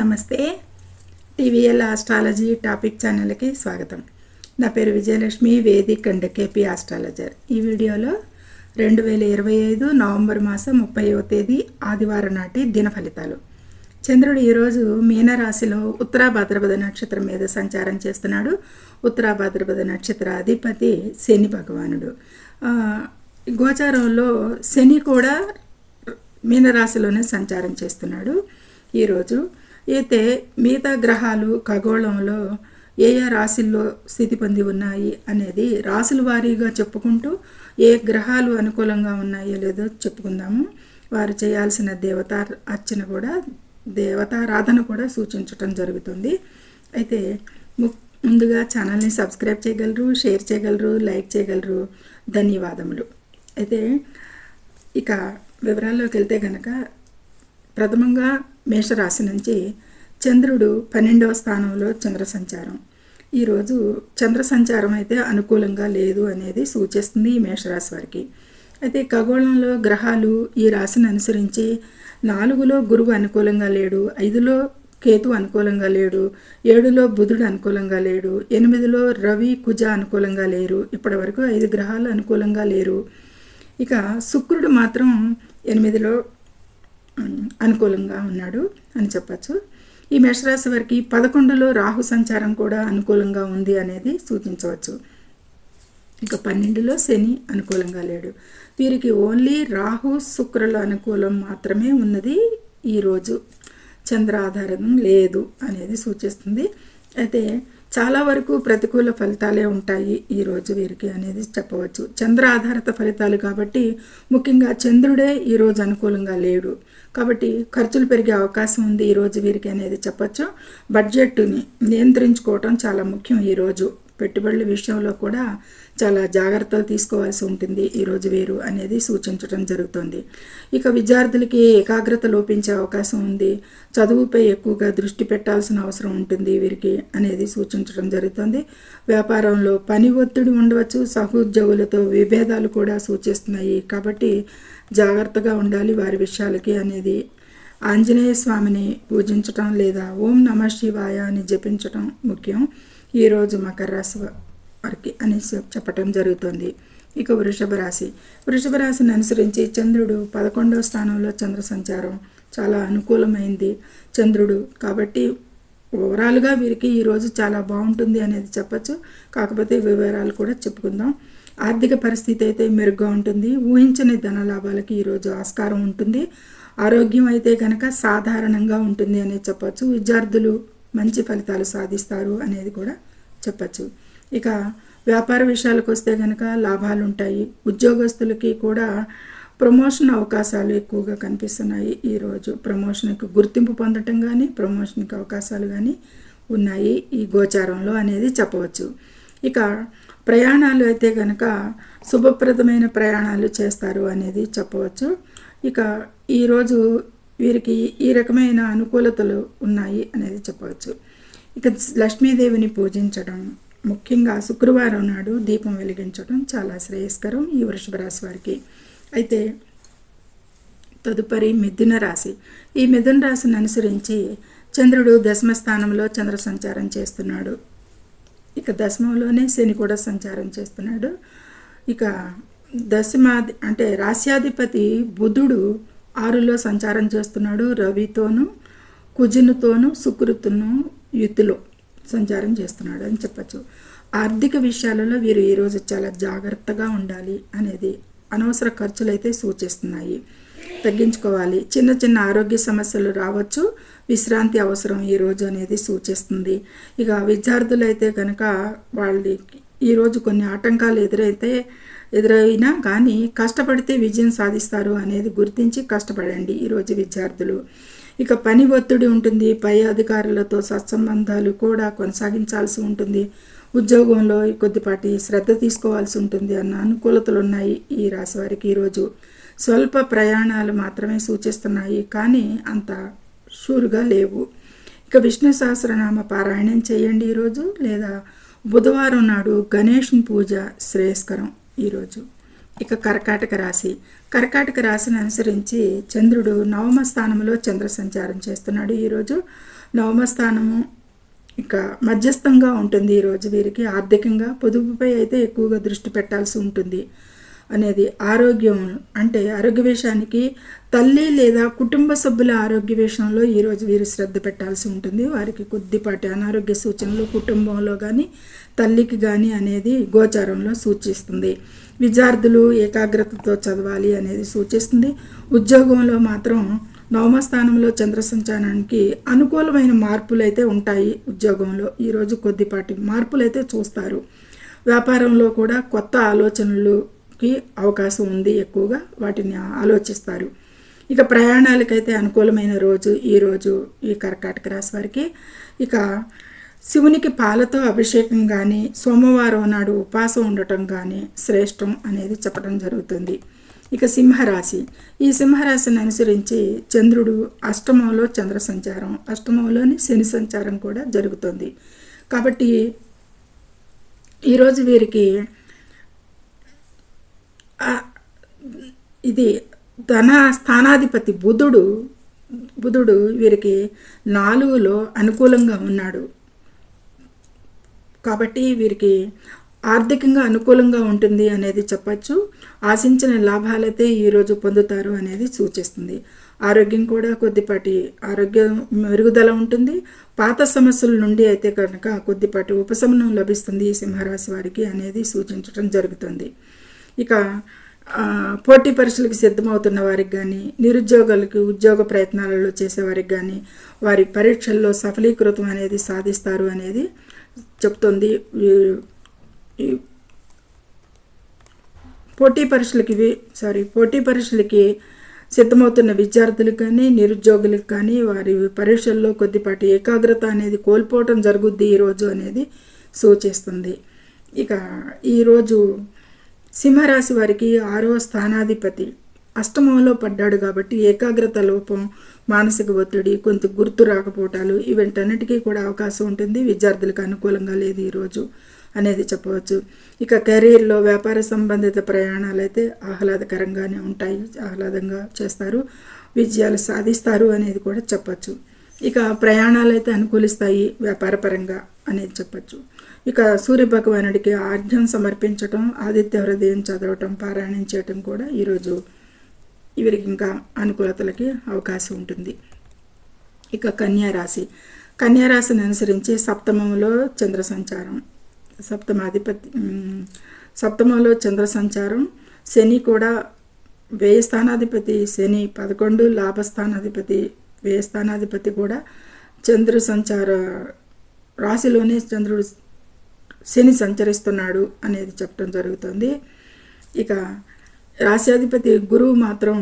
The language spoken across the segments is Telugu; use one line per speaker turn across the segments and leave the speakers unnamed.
నమస్తే. టీవీఎల్ ఆస్ట్రాలజీ టాపిక్ ఛానల్కి స్వాగతం. నా పేరు Vijayalakshmi Vedic and KP astrologer. ఈ వీడియోలో రెండు వేల ఇరవై ఐదు నవంబర్ మాసం ముప్పైవ తేదీ ఆదివారం నాటి దిన ఫలితాలు. చంద్రుడు ఈరోజు మీనరాశిలో ఉత్తరా భాద్రపద నక్షత్రం మీద సంచారం చేస్తున్నాడు. ఉత్తరా భాద్రపద నక్షత్ర అధిపతి శని భగవానుడు. గోచారంలో శని కూడా మీనరాశిలోనే సంచారం చేస్తున్నాడు. ఈరోజు అయితే మిగతా గ్రహాలు ఖగోళంలో ఏ ఏ రాశుల్లో స్థితి పొంది ఉన్నాయి అనేది రాశుల వారీగా చెప్పుకుంటూ ఏ గ్రహాలు అనుకూలంగా ఉన్నాయో లేదో చెప్పుకుందాము. వారు చేయాల్సిన దేవతా అర్చన కూడా దేవతారాధన కూడా సూచించటం జరుగుతుంది. అయితే ము- ముందుగా ఛానల్ని సబ్స్క్రైబ్ చేయగలరు షేర్ చేయగలరు లైక్ చేయగలరు. ధన్యవాదములు. అయితే ఇక వివరాల్లోకి వెళ్తే గనక ప్రథమంగా మేషరాశి నుంచి చంద్రుడు పన్నెండవ స్థానంలో చంద్ర సంచారం ఈరోజు చంద్ర సంచారం అయితే అనుకూలంగా లేదు అనేది సూచిస్తుంది ఈ మేషరాశి వారికి. అయితే ఖగోళంలో గ్రహాలు ఈ రాశిని అనుసరించి నాలుగులో గురువు అనుకూలంగా లేడు ఐదులో కేతు అనుకూలంగా లేడు ఏడులో బుధుడు అనుకూలంగా లేడు ఎనిమిదిలో రవి కుజ అనుకూలంగా లేరు ఇప్పటివరకు ఐదు గ్రహాలు అనుకూలంగా లేరు. ఇక శుక్రుడు మాత్రం ఎనిమిదిలో అనుకూలంగా ఉన్నాడు అని చెప్పచ్చు. ఈ మేషరాశి వారికి పదకొండులో రాహు సంచారం కూడా అనుకూలంగా ఉంది అనేది సూచించవచ్చు. ఇక పన్నెండులో శని అనుకూలంగా లేడు. వీరికి ఓన్లీ రాహు శుక్రుల అనుకూలం మాత్రమే ఉన్నది ఈరోజు చంద్ర ఆధారం లేదు అనేది సూచిస్తుంది. అయితే చాలా వరకు ప్రతికూల ఫలితాలే ఉంటాయి ఈరోజు వీరికి అనేది చెప్పవచ్చు. చంద్ర ఆధారిత ఫలితాలు కాబట్టి ముఖ్యంగా చంద్రుడే ఈరోజు అనుకూలంగా లేడు. కాబట్టి ఖర్చులు పెరిగే అవకాశం ఉంది ఈరోజు వీరికి అనేది చెప్పచ్చు. బడ్జెట్ని నియంత్రించుకోవటం చాలా ముఖ్యం ఈరోజు పెట్టుబడుల విషయంలో కూడా చాలా జాగ్రత్తలు తీసుకోవాల్సి ఉంటుంది. ఈరోజు వేరు అనేది సూచించడం జరుగుతుంది. ఇక విద్యార్థులకి ఏకాగ్రత లోపించే అవకాశం ఉంది. చదువుపై ఎక్కువగా దృష్టి పెట్టాల్సిన అవసరం ఉంటుంది వీరికి అనేది సూచించడం జరుగుతుంది. వ్యాపారంలో పని ఒత్తిడి ఉండవచ్చు సహోద్యోగులతో విభేదాలు కూడా సూచిస్తున్నాయి. కాబట్టి జాగ్రత్తగా ఉండాలి వారి విషయాలకి అనేది. ఆంజనేయ స్వామిని పూజించటం లేదా ఓం నమ శివాయ అని జపించటం ముఖ్యం. ఈరోజు మకర రాశి వారికి అని చెప్పటం జరుగుతుంది. ఇక వృషభ రాశి. వృషభ రాశిని అనుసరించి చంద్రుడు పదకొండవ స్థానంలో చంద్ర సంచారం చాలా అనుకూలమైంది. చంద్రుడు కాబట్టి ఓవరాల్గా వీరికి ఈరోజు చాలా బాగుంటుంది అనేది చెప్పచ్చు. కాకపోతే వివరాలు కూడా చెప్పుకుందాం. ఆర్థిక పరిస్థితి అయితే మెరుగ్గా ఉంటుంది. ఊహించని ధన లాభాలకి ఈరోజు ఆస్కారం ఉంటుంది. ఆరోగ్యం అయితే కనుక సాధారణంగా ఉంటుంది అనేది చెప్పచ్చు. విద్యార్థులు మంచి ఫలితాలు సాధిస్తారు అనేది కూడా చెప్పచ్చు. ఇక వ్యాపార విషయాలకు వస్తే కనుక లాభాలు ఉంటాయి. ఉద్యోగస్తులకి కూడా ప్రమోషన్ అవకాశాలు ఎక్కువగా కనిపిస్తున్నాయి ఈరోజు ప్రమోషన్కి గుర్తింపు పొందటం కానీ ప్రమోషన్కి అవకాశాలు కానీ ఉన్నాయి ఈ గోచారంలో అనేది చెప్పవచ్చు. ఇక ప్రయాణాలు అయితే కనుక శుభప్రదమైన ప్రయాణాలు చేస్తారు అనేది చెప్పవచ్చు. ఇక ఈరోజు వీరికి ఈ రకమైన అనుకూలతలు ఉన్నాయి అనేది చెప్పవచ్చు. ఇక లక్ష్మీదేవిని పూజించడం ముఖ్యంగా శుక్రవారం నాడు దీపం వెలిగించడం చాలా శ్రేయస్కరం ఈ వృషభ రాశి వారికి. అయితే తదుపరి మిథున రాశి. ఈ మిథున రాశిని అనుసరించి చంద్రుడు దశమ స్థానంలో చంద్ర సంచారం చేస్తున్నాడు. ఇక దశమంలోనే శని కూడా సంచారం చేస్తున్నాడు. ఇక దశమాది అంటే రాశ్యాధిపతి బుధుడు ఆరులో సంచారం చేస్తున్నాడు రవితోనూ కుజునితోనూ సుకృతును యుతిలో సంచారం చేస్తున్నాడు అని చెప్పచ్చు. ఆర్థిక విషయాలలో వీరు ఈరోజు చాలా జాగ్రత్తగా ఉండాలి అనేది అనవసర ఖర్చులు అయితే సూచిస్తున్నాయి. తగ్గించుకోవాలి. చిన్న చిన్న ఆరోగ్య సమస్యలు రావచ్చు. విశ్రాంతి అవసరం ఈరోజు అనేది సూచిస్తుంది. ఇక విద్యార్థులు అయితే కనుక వాళ్ళకి ఈరోజు కొన్ని ఆటంకాలు ఎదురైతే ఎదురైనా కానీ కష్టపడితే విజయం సాధిస్తారు అనేది గుర్తించి కష్టపడండి ఈరోజు విద్యార్థులు. ఇక పని ఒత్తిడి ఉంటుంది పై అధికారులతో సత్సంబంధాలు కూడా కొనసాగించాల్సి ఉంటుంది. ఉద్యోగంలో కొద్దిపాటి శ్రద్ధ తీసుకోవాల్సి ఉంటుంది అన్న అనుకూలతలు ఉన్నాయి ఈ రాశి వారికి ఈరోజు స్వల్ప ప్రయాణాలు మాత్రమే సూచిస్తున్నాయి కానీ అంత షూరుగా లేవు. ఇక విష్ణు సహస్రనామ పారాయణం చేయండి ఈరోజు లేదా బుధవారం నాడు గణేష్ పూజ శ్రేయస్కరం. ఈరోజు. ఇక కర్కాటక రాశి. కర్కాటక రాశిని అనుసరించి చంద్రుడు నవమ స్థానంలో చంద్ర సంచారం చేస్తున్నాడు ఈరోజు. నవమ స్థానము ఇక మధ్యస్థంగా ఉంటుంది ఈరోజు వీరికి. ఆర్థికంగా పొదుపుపై అయితే ఎక్కువగా దృష్టి పెట్టాల్సి ఉంటుంది. అనేది ఆరోగ్యం అంటే ఆరోగ్య విషయానికి తల్లి లేదా కుటుంబ సభ్యుల ఆరోగ్య విషయంలో ఈరోజు వీరు శ్రద్ధ పెట్టాల్సి ఉంటుంది. వారికి కొద్దిపాటి అనారోగ్య సూచనలు కుటుంబంలో కానీ తల్లికి కానీ అనేది గోచారంలో సూచిస్తుంది. విద్యార్థులు ఏకాగ్రతతో చదవాలి అనేది సూచిస్తుంది. ఉద్యోగంలో మాత్రం నవమ స్థానంలో చంద్ర సంచారానికి అనుకూలమైన మార్పులు అయితే ఉంటాయి ఉద్యోగంలో. ఈరోజు కొద్దిపాటి మార్పులు అయితే చూస్తారు. వ్యాపారంలో కూడా కొత్త ఆలోచనలు కి అవకాశం ఉంది ఎక్కువగా వాటిని ఆలోచిస్తారు. ఇక ప్రయాణాలకైతే అనుకూలమైన రోజు ఈరోజు ఈ కర్కాటక రాశి వారికి. ఇక శివునికి పాలతో అభిషేకం కానీ సోమవారం నాడు ఉపాసం ఉండటం కానీ శ్రేష్టం అనేది చెప్పడం జరుగుతుంది. ఇక సింహరాశి. ఈ సింహరాశిని అనుసరించి చంద్రుడు అష్టమంలో చంద్ర సంచారం అష్టమంలోని శని సంచారం కూడా జరుగుతుంది. కాబట్టి ఈరోజు వీరికి ఇది ధన స్థానాధిపతి బుధుడు బుధుడు వీరికి నాలుగులో అనుకూలంగా ఉన్నాడు. కాబట్టి వీరికి ఆర్థికంగా అనుకూలంగా ఉంటుంది అనేది చెప్పచ్చు. ఆశించిన లాభాలైతే ఈరోజు పొందుతారు అనేది సూచిస్తుంది. ఆరోగ్యం కూడా కొద్దిపాటి ఆరోగ్యం మెరుగుదల ఉంటుంది. పాత సమస్యల నుండి అయితే కనుక కొద్దిపాటి ఉపశమనం లభిస్తుంది ఈ సింహరాశి వారికి అనేది సూచించడం జరుగుతుంది. ఇక పోటీ పరీక్షలకు సిద్ధమవుతున్న వారికి కానీ నిరుద్యోగులకు ఉద్యోగ ప్రయత్నాలలో చేసేవారికి కానీ వారి పరీక్షల్లో సఫలీకృతం అనేది సాధిస్తారు అనేది చెప్తుంది. పోటీ పరీక్షలకి సారీ పోటీ పరీక్షలకి సిద్ధమవుతున్న విద్యార్థులకు కానీ నిరుద్యోగులకు కానీ వారి పరీక్షల్లో కొద్దిపాటి ఏకాగ్రత అనేది కోల్పోవటం జరుగుద్ది ఈరోజు అనేది సూచిస్తుంది. ఇక ఈరోజు సింహరాశి వారికి ఆరో స్థానాధిపతి. అష్టమంలో పడ్డాడు కాబట్టి ఏకాగ్రత లోపం మానసిక ఒత్తిడి కొంత గుర్తు రాకపోవటాలు ఇవంటన్నిటికీ కూడా అవకాశం ఉంటుంది. విద్యార్థులకు అనుకూలంగా లేదు ఈరోజు అనేది చెప్పవచ్చు. ఇక కెరీర్లో వ్యాపార సంబంధిత ప్రయాణాలు అయితే ఆహ్లాదకరంగానే ఉంటాయి. ఆహ్లాదంగా చేస్తారు. విజయాలు సాధిస్తారు అనేది కూడా చెప్పచ్చు. ఇక ప్రయాణాలు అయితే అనుకూలిస్తాయి వ్యాపారపరంగా అనేది చెప్పచ్చు. ఇక సూర్య భగవానుడికి ఆర్ఘ్యం సమర్పించటం ఆదిత్య హృదయం చదవటం పారాయణం చేయటం కూడా ఈరోజు వీరికి ఇంకా అనుకూలతలకి అవకాశం ఉంటుంది. ఇక కన్యారాశి కన్యారాశిని అనుసరించి సప్తమంలో చంద్ర సంచారం. సప్తమాధిపతి సప్తమంలో చంద్ర సంచారం. శని కూడా వ్యయ స్థానాధిపతి శని పదకొండు లాభస్థానాధిపతి వ్యయ స్థానాధిపతి కూడా చంద్ర సంచార రాశిలోనే చంద్రుడు శని సంచరిస్తున్నాడు అనేది చెప్పడం జరుగుతుంది. ఇక రాశ్యాధిపతి గురువు మాత్రం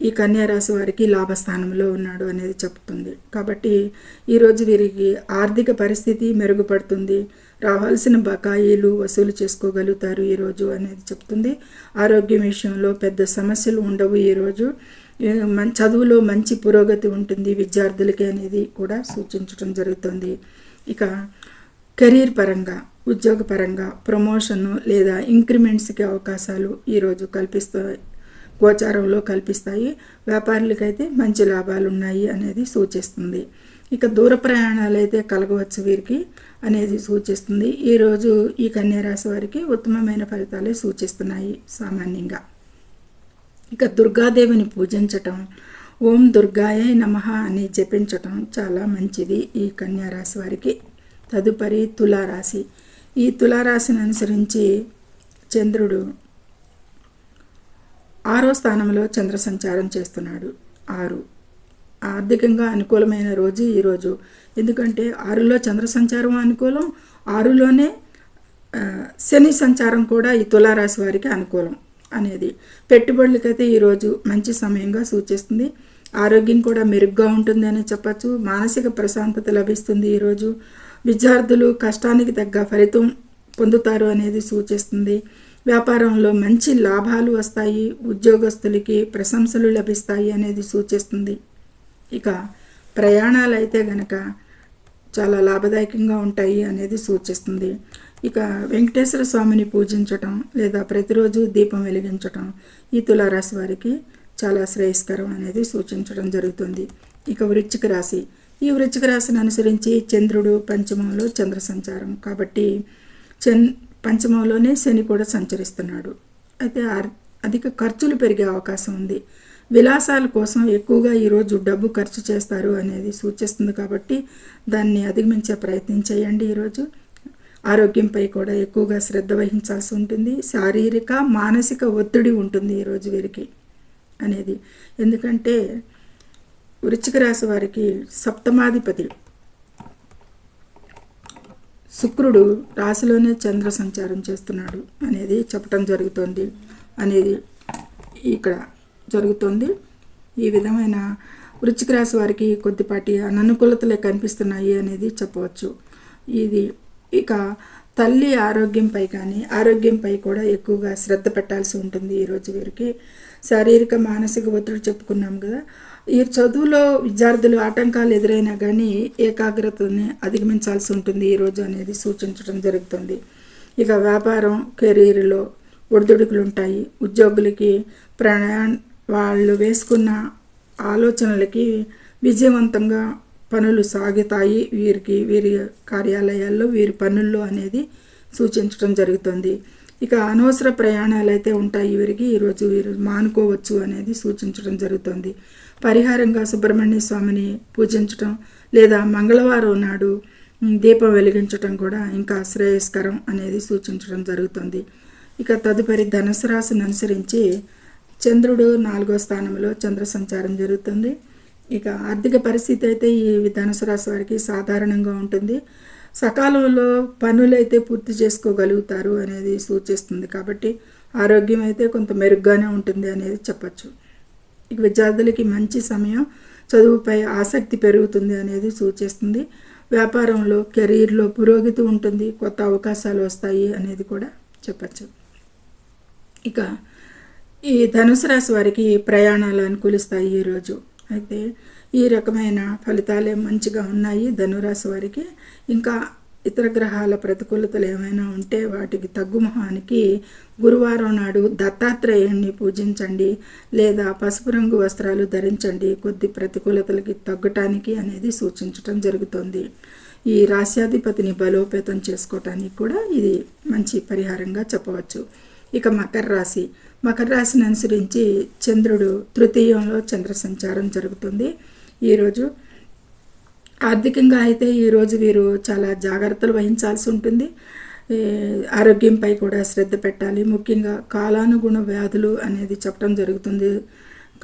ఈ కన్యా రాశి వారికి లాభస్థానంలో ఉన్నాడు అనేది చెప్తుంది. కాబట్టి ఈరోజు వీరికి ఆర్థిక పరిస్థితి మెరుగుపడుతుంది. రావాల్సిన బకాయిలు వసూలు చేసుకోగలుగుతారు ఈరోజు అనేది చెప్తుంది. ఆరోగ్యం విషయంలో పెద్ద సమస్యలు ఉండవు ఈరోజు చదువులో మంచి పురోగతి ఉంటుంది విద్యార్థులకి అనేది కూడా సూచించడం జరుగుతుంది. ఇక కెరీర్ పరంగా ఉద్యోగపరంగా ప్రమోషన్ లేదా ఇంక్రిమెంట్స్కి అవకాశాలు ఈరోజు కల్పిస్తాయి. గోచారంలో కల్పిస్తాయి. వ్యాపారులకైతే మంచి లాభాలు ఉన్నాయి అనేది సూచిస్తుంది. ఇక దూర ప్రయాణాలు అయితే కలగవచ్చు వీరికి అనేది సూచిస్తుంది. ఈరోజు ఈ కన్యారాశి వారికి ఉత్తమమైన ఫలితాలే సూచిస్తున్నాయి సామాన్యంగా. ఇక దుర్గాదేవిని పూజించటం ఓం దుర్గాయే నమ అని జపించటం చాలా మంచిది ఈ కన్యారాశి వారికి. తదుపరి తులారాశి. ఈ తులారాశిని అనుసరించి చంద్రుడు ఆరో స్థానంలో చంద్ర సంచారం చేస్తున్నాడు. ఆరు. ఆర్థికంగా అనుకూలమైన రోజు ఈరోజు ఎందుకంటే ఆరులో చంద్ర సంచారం అనుకూలం ఆరులోనే శని సంచారం కూడా ఈ తులారాశి వారికి అనుకూలం అనేది. పెట్టుబడులకైతే ఈరోజు మంచి సమయంగా సూచిస్తుంది. ఆరోగ్యం కూడా మెరుగ్గా ఉంటుంది అని చెప్పచ్చు. మానసిక ప్రశాంతత లభిస్తుంది ఈరోజు విద్యార్థులు కష్టానికి తగ్గ ఫలితం పొందుతారు అనేది సూచిస్తుంది. వ్యాపారంలో మంచి లాభాలు వస్తాయి ఉద్యోగస్తులకి ప్రశంసలు లభిస్తాయి అనేది సూచిస్తుంది. ఇక ప్రయాణాలు అయితే గనక చాలా లాభదాయకంగా ఉంటాయి అనేది సూచిస్తుంది. ఇక వెంకటేశ్వర స్వామిని పూజించటం లేదా ప్రతిరోజు దీపం వెలిగించటం ఈ తులారాశి వారికి చాలా శ్రేయస్కరం అనేది సూచించడం జరుగుతుంది. ఇక వృచ్చిక రాశి ఈ వృచ్చిక రాశిని అనుసరించి చంద్రుడు పంచమంలో చంద్ర సంచారం. కాబట్టి చన్ పంచమంలోనే శని కూడా సంచరిస్తున్నాడు. అయితే అధిక ఖర్చులు పెరిగే అవకాశం ఉంది. విలాసాల కోసం ఎక్కువగా ఈరోజు డబ్బు ఖర్చు చేస్తారు అనేది సూచిస్తుంది కాబట్టి దాన్ని అధిగమించే ప్రయత్నం చేయండి ఈరోజు. ఆరోగ్యంపై కూడా ఎక్కువగా శ్రద్ధ వహించాల్సి ఉంటుంది. శారీరక మానసిక ఒత్తిడి ఉంటుంది ఈరోజు వీరికి అనేది. ఎందుకంటే వృచ్చిక రాశి వారికి సప్తమాధిపతి. శుక్రుడు రాశిలోనే చంద్ర సంచారం చేస్తున్నాడు అనేది చెప్పటం జరుగుతుంది అనేది ఇక్కడ జరుగుతుంది. ఈ విధమైన వృచ్చిక రాశి వారికి కొద్దిపాటి అననుకూలతలే కనిపిస్తున్నాయి అనేది చెప్పవచ్చు. ఇది ఇక తల్లి ఆరోగ్యంపై కానీ ఆరోగ్యంపై కూడా ఎక్కువగా శ్రద్ధ పెట్టాల్సి ఉంటుంది ఈరోజు వీరికి. శారీరక మానసిక ఒత్తిడి చెప్పుకున్నాం కదా ఈ చదువులో విద్యార్థులు ఆటంకాలు ఎదురైనా కానీ ఏకాగ్రతని అధిగమించాల్సి ఉంటుంది. ఈరోజు అనేది సూచించడం జరుగుతుంది. ఇక వ్యాపారం కెరీర్లో ఒడిదుడుకులు ఉంటాయి ఉద్యోగులకి ప్రయాణ వాళ్ళు వేసుకున్న ఆలోచనలకి విజయవంతంగా పనులు సాగుతాయి. వీరికి వీరి కార్యాలయాల్లో వీరి పనుల్లో అనేది సూచించడం జరుగుతుంది. ఇక అనవసర ప్రయాణాలు అయితే ఉంటాయి. వీరికి ఈరోజు వీరు మానుకోవచ్చు అనేది సూచించడం జరుగుతుంది. పరిహారంగా సుబ్రహ్మణ్య స్వామిని పూజించటం లేదా మంగళవారం నాడు దీపం వెలిగించటం కూడా ఇంకా శ్రేయస్కరం అనేది సూచించడం జరుగుతుంది. ఇక తదుపరి ధనుసు రాశిని అనుసరించి చంద్రుడు నాలుగో స్థానంలో చంద్ర సంచారం జరుగుతుంది. ఇక ఆర్థిక పరిస్థితి అయితే ఈ ధనుసు రాశి వారికి సాధారణంగా ఉంటుంది. సకాలంలో పనులైతే పూర్తి చేసుకోగలుగుతారు అనేది సూచిస్తుంది కాబట్టి ఆరోగ్యం అయితే కొంత మెరుగ్గానే ఉంటుంది అనేది చెప్పచ్చు. విద్యార్థులకి మంచి సమయం చదువుపై ఆసక్తి పెరుగుతుంది అనేది సూచిస్తుంది. వ్యాపారంలో కెరీర్లో పురోగతి ఉంటుంది కొత్త అవకాశాలు వస్తాయి అనేది కూడా చెప్పచ్చు. ఇక ఈ ధనుసు రాశి వారికి ప్రయాణాలు అనుకూలిస్తాయి ఈరోజు అయితే ఈ రకమైన ఫలితాలే మంచిగా ఉన్నాయి ధనురాశి వారికి. ఇంకా ఇతర గ్రహాల ప్రతికూలతలు ఏమైనా ఉంటే వాటికి తగ్గుమొహానికి గురువారం నాడు దత్తాత్రేయుణ్ణి పూజించండి లేదా పసుపు రంగు వస్త్రాలు ధరించండి. కొద్ది ప్రతికూలతలకి తగ్గటానికి అనేది సూచించటం జరుగుతుంది. ఈ రాశ్యాధిపతిని బలోపేతం చేసుకోవటానికి కూడా ఇది మంచి పరిహారంగా చెప్పవచ్చు. ఇక మకర రాశి. మకర రాశిని అనుసరించి చంద్రుడు తృతీయంలో చంద్ర సంచారం జరుగుతుంది ఈరోజు ఆర్థికంగా అయితే ఈరోజు వీరు చాలా జాగ్రత్తలు వహించాల్సి ఉంటుంది. ఆరోగ్యంపై కూడా శ్రద్ధ పెట్టాలి. ముఖ్యంగా కాలానుగుణ వ్యాధులు అనేది చెప్పడం జరుగుతుంది.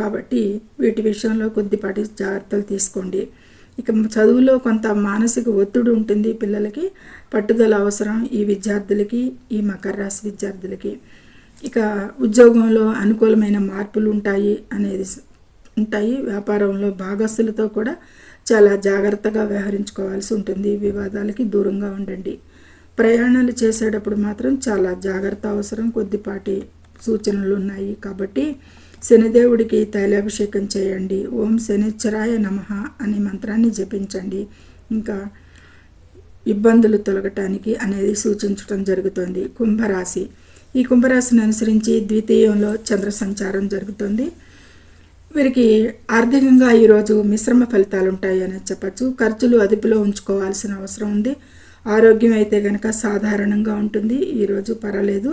కాబట్టి వీటి విషయంలో కొద్దిపాటి జాగ్రత్తలు తీసుకోండి. ఇక చదువులో కొంత మానసిక ఒత్తిడి ఉంటుంది పిల్లలకి. పట్టుదల అవసరం ఈ విద్యార్థులకి ఈ మకర రాశి విద్యార్థులకి. ఇక ఉద్యోగంలో అనుకూలమైన మార్పులు ఉంటాయి అనేది ఉంటాయి. వ్యాపారంలో భాగస్తులతో కూడా చాలా జాగ్రత్తగా వ్యవహరించుకోవాల్సి ఉంటుంది. వివాదాలకి దూరంగా ఉండండి. ప్రయాణాలు చేసేటప్పుడు మాత్రం చాలా జాగ్రత్త అవసరం. కొద్దిపాటి సూచనలు ఉన్నాయి కాబట్టి శనిదేవుడికి తైలాభిషేకం చేయండి. ఓం శనిచ్చరాయ నమ అనే మంత్రాన్ని జపించండి. ఇంకా ఇబ్బందులు తొలగటానికి అనేది సూచించడం జరుగుతుంది. కుంభరాశి. ఈ కుంభరాశిని అనుసరించి ద్వితీయంలో చంద్ర సంచారం జరుగుతుంది. వీరికి ఆర్థికంగా ఈరోజు మిశ్రమ ఫలితాలు ఉంటాయి చెప్పచ్చు. ఖర్చులు అదుపులో ఉంచుకోవాల్సిన అవసరం ఉంది. ఆరోగ్యం అయితే కనుక సాధారణంగా ఉంటుంది. ఈరోజు పర్వాలేదు.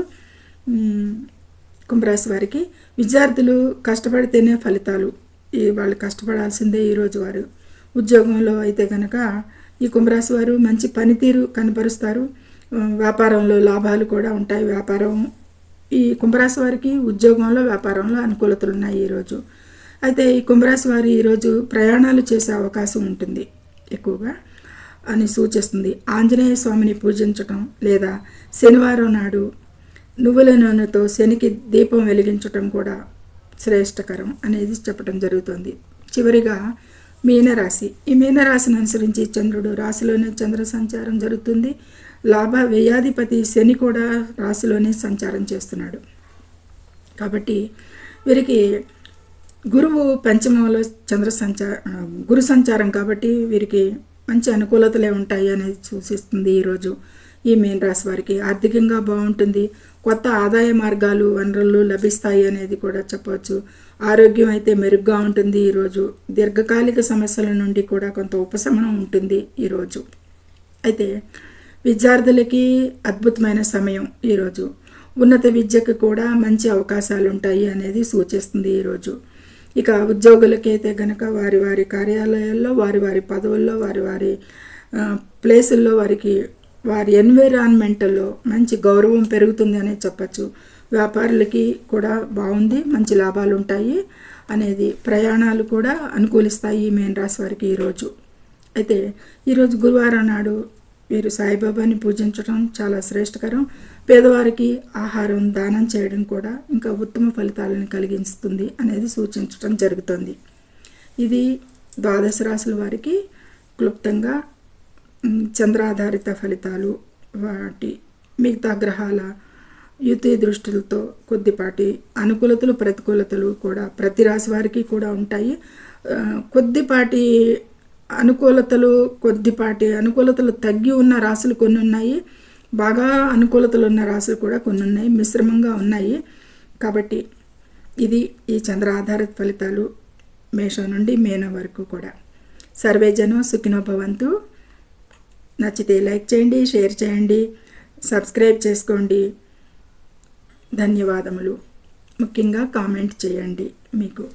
కుంభరాశి వారికి విద్యార్థులు కష్టపడితేనే ఫలితాలు. ఈ వాళ్ళు కష్టపడాల్సిందే ఈరోజు వారు. ఉద్యోగంలో అయితే కనుక ఈ కుంభరాశి వారు మంచి పనితీరు కనపరుస్తారు. వ్యాపారంలో లాభాలు కూడా ఉంటాయి. వ్యాపారం ఈ కుంభరాశి వారికి ఉద్యోగంలో వ్యాపారంలో అనుకూలతలు ఉన్నాయి ఈరోజు. అయితే ఈ కుంభరాశి వారు ఈరోజు ప్రయాణాలు చేసే అవకాశం ఉంటుంది. ఎక్కువగా అని సూచిస్తుంది. ఆంజనేయ స్వామిని పూజించటం లేదా శనివారం నాడు నువ్వుల నూనెతో శనికి దీపం వెలిగించటం కూడా శ్రేష్టకరం అనేది చెప్పడం జరుగుతుంది. చివరిగా మీనరాశి. ఈ మీనరాశిని అనుసరించి చంద్రుడు రాశిలోనే చంద్ర సంచారం జరుగుతుంది. లాభ వ్యయాధిపతి శని కూడా రాశిలోనే సంచారం చేస్తున్నాడు. కాబట్టి వీరికి గురువు పంచమంలో చంద్ర సంచార గురు సంచారం కాబట్టి వీరికి మంచి అనుకూలతలే ఉంటాయి అనేది సూచిస్తుంది ఈరోజు ఈ మీన రాశి వారికి. ఆర్థికంగా బాగుంటుంది. కొత్త ఆదాయ మార్గాలు వనరులు లభిస్తాయి అనేది కూడా చెప్పవచ్చు. ఆరోగ్యం అయితే మెరుగ్గా ఉంటుంది ఈరోజు దీర్ఘకాలిక సమస్యల నుండి కూడా కొంత ఉపశమనం ఉంటుంది ఈరోజు అయితే విద్యార్థులకి అద్భుతమైన సమయం ఈరోజు ఉన్నత విద్యకు కూడా మంచి అవకాశాలు ఉంటాయి అనేది సూచిస్తుంది ఈరోజు ఇక ఉద్యోగులకైతే గనక వారి వారి కార్యాలయాల్లో వారి వారి పదవుల్లో వారి వారి ప్లేసుల్లో వారికి వారి ఎన్విరాన్మెంట్లో మంచి గౌరవం పెరుగుతుంది అనేది చెప్పచ్చు. వ్యాపారులకి కూడా బాగుంది మంచి లాభాలు ఉంటాయి అనేది ప్రయాణాలు కూడా అనుకూలిస్తాయి ఈ మేన్ రాశి వారికి ఈరోజు. అయితే ఈరోజు గురువారం నాడు వీరు సాయిబాబాని పూజించడం చాలా శ్రేష్టకరం. పేదవారికి ఆహారం దానం చేయడం కూడా ఇంకా ఉత్తమ ఫలితాలను కలిగిస్తుంది అనేది సూచించడం జరుగుతుంది. ఇది ద్వాదశ రాశుల వారికి క్లుప్తంగా చంద్రాధారిత ఫలితాలు వాటి మిగతా గ్రహాల యుతి దృష్టిలతో కొద్దిపాటి అనుకూలతలు ప్రతికూలతలు కూడా ప్రతి రాశి వారికి కూడా ఉంటాయి. కొద్దిపాటి అనుకూలతలు కొద్దిపాటి అనుకూలతలు తగ్గి ఉన్న రాశులు కొన్ని ఉన్నాయి. బాగా అనుకూలతలు ఉన్న రాశులు కూడా కొన్ని ఉన్నాయి. మిశ్రమంగా ఉన్నాయి. కాబట్టి ఇది ఈ చంద్ర ఆధారిత ఫలితాలు మేషం నుండి మేనం వరకు కూడా. సర్వేజనం సుఖినోభవంతు నచ్చితే లైక్ చేయండి షేర్ చేయండి సబ్స్క్రైబ్ చేసుకోండి. ధన్యవాదములు. ముఖ్యంగా కామెంట్ చేయండి మీకు.